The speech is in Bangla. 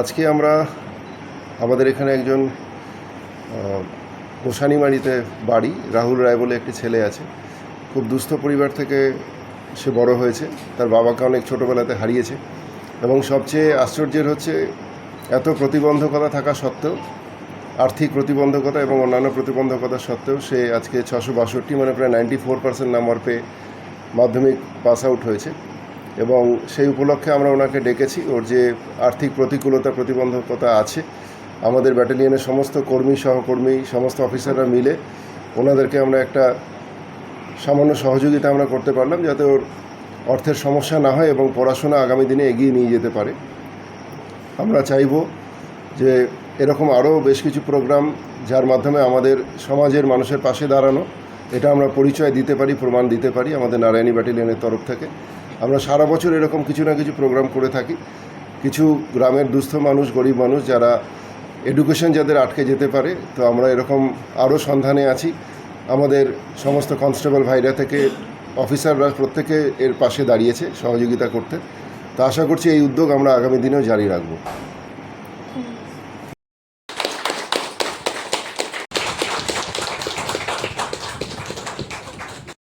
আজকে আমরা আমাদের এখানে একজন গোসানিমারিতে বাড়ি, রাহুল রায় বলে একটি ছেলে আছে। খুব দুস্থ পরিবার থেকে সে বড় হয়েছে। তার বাবাকে অনেক ছোটোবেলাতে হারিয়েছে। এবং সবচেয়ে আশ্চর্যের হচ্ছে, এত প্রতিবন্ধকতা থাকা সত্ত্বেও, আর্থিক প্রতিবন্ধকতা এবং অন্যান্য প্রতিবন্ধকতা সত্ত্বেও সে আজকে ছশো বাষট্টি মানে প্রায় নাইনটি ফোর পার্সেন্ট নাম্বার পেয়ে মাধ্যমিক পাস আউট হয়েছে। এবং সেই উপলক্ষে আমরা ওনাকে ডেকেছি। ওর যে আর্থিক প্রতিকূলতা, প্রতিবন্ধকতা আছে, আমাদের ব্যাটালিয়নের সমস্ত কর্মী, সহকর্মী, সমস্ত অফিসাররা মিলে ওনাদেরকে আমরা একটা সামান্য সহযোগিতা আমরা করতে পারলাম, যাতে ওর অর্থের সমস্যা না হয় এবং পড়াশোনা আগামী দিনে এগিয়ে নিয়ে যেতে পারে। আমরা চাইব যে এরকম আরও বেশ কিছু প্রোগ্রাম, যার মাধ্যমে আমাদের সমাজের মানুষের পাশে দাঁড়ানো, এটা আমরা পরিচয় দিতে পারি, প্রমাণ দিতে পারি আমাদের নারায়ণী ব্যাটালিয়নের তরফ থেকে। আমরা সারা বছর এরকম কিছু না কিছু প্রোগ্রাম করে থাকি। কিছু গ্রামের দুস্থ মানুষ, গরিব মানুষ যারা এডুকেশন যাদের আটকে যেতে পারে, তো আমরা এরকম আরও সন্ধানে আছি। আমাদের সমস্ত কনস্টেবল ভাইরা থেকে অফিসাররা প্রত্যেকে এর পাশে দাঁড়িয়েছে সহযোগিতা করতে। তো আশা করছি এই উদ্যোগ আমরা আগামী দিনেও জারি রাখব।